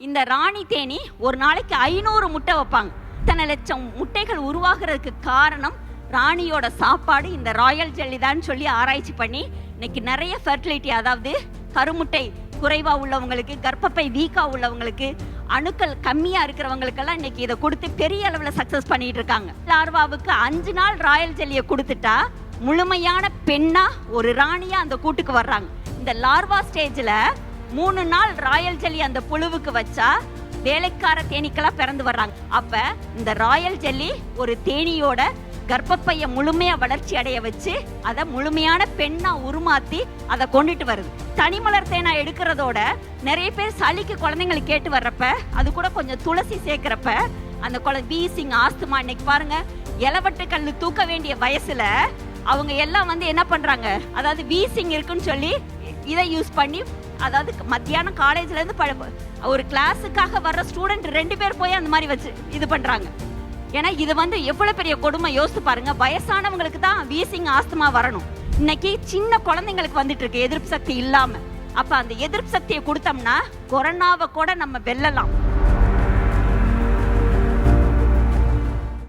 இந்த ராணி தேனி ஒரு நாளைக்கு ஐநூறு முட்டை வைப்பாங்க. இத்தனை லட்சம் முட்டைகள் உருவாகிறதுக்கு காரணம் ராணியோட சாப்பாடு இந்த ராயல் ஜெல்லி தான் சொல்லி ஆராய்ச்சி பண்ணி இன்னைக்கு நிறைய ஃபெர்டிலிட்டி அதாவது கருமுட்டை குறைவாக உள்ளவங்களுக்கு கர்ப்பப்பை வீக்காக உள்ளவங்களுக்கு அணுக்கள் கம்மியாக இருக்கிறவங்களுக்கெல்லாம் இன்னைக்கு இதை கொடுத்து பெரிய அளவில் சக்ஸஸ் பண்ணிட்டு இருக்காங்க. லார்வாவுக்கு அஞ்சு நாள் ராயல் ஜெல்லியை கொடுத்துட்டா முழுமையான பெண்ணா ஒரு ராணியா அந்த கூட்டுக்கு வர்றாங்க. இந்த லார்வா ஸ்டேஜில் மூணு நாள் ராயல் ஜெல்லி அந்த புழுவுக்கு வச்சா வேலைக்கார தேனீக்கெல்லாம் பிறந்து வர்றாங்க. அப்ப இந்த ராயல் ஜெல்லி ஒரு தேனியோட கர்ப்பப்பைய முழுமையா வளர்ச்சி அடைய வச்சு அதை முழுமையான பெண்ணா உருமாத்தி அதை கொண்டுட்டு வருது. தனிமலர் தேனா எடுக்கிறதோட நிறைய பேர் சளிக்கு குழந்தைங்களுக்கு கேட்டு வர்றப்ப அது கூட கொஞ்சம் துளசி சேர்க்கிறப்ப அந்த குழந்தை வீசிங் ஆஸ்துமா இன்னைக்கு பாருங்க இலவட்டு கல் தூக்க வேண்டிய வயசுல அவங்க எல்லாம் வந்து என்ன பண்றாங்க? அதாவது வீசிங் இருக்குன்னு சொல்லி இதை யூஸ் பண்ணி அதாவது மத்தியானம் காலேஜ்ல இருந்து பழ ஒரு கிளாஸுக்காக வர்ற ஸ்டூடெண்ட் ரெண்டு பேர் போய் அந்த மாதிரி வச்சு இது பண்றாங்க. ஏன்னா இது வந்து எவ்வளவு பெரிய கொடுமை? யோசித்து பாருங்க. வயசானவங்களுக்கு தான் வீசிங் ஆஸ்துமா வரணும். இன்னைக்கு சின்ன குழந்தைங்களுக்கு வந்துட்டு இருக்கு. எதிர்ப்பு சக்தி இல்லாம. அப்ப அந்த எதிர்ப்பு சக்தியை கொடுத்தோம்னா கொரோனாவை கூட நம்ம வெல்லலாம்.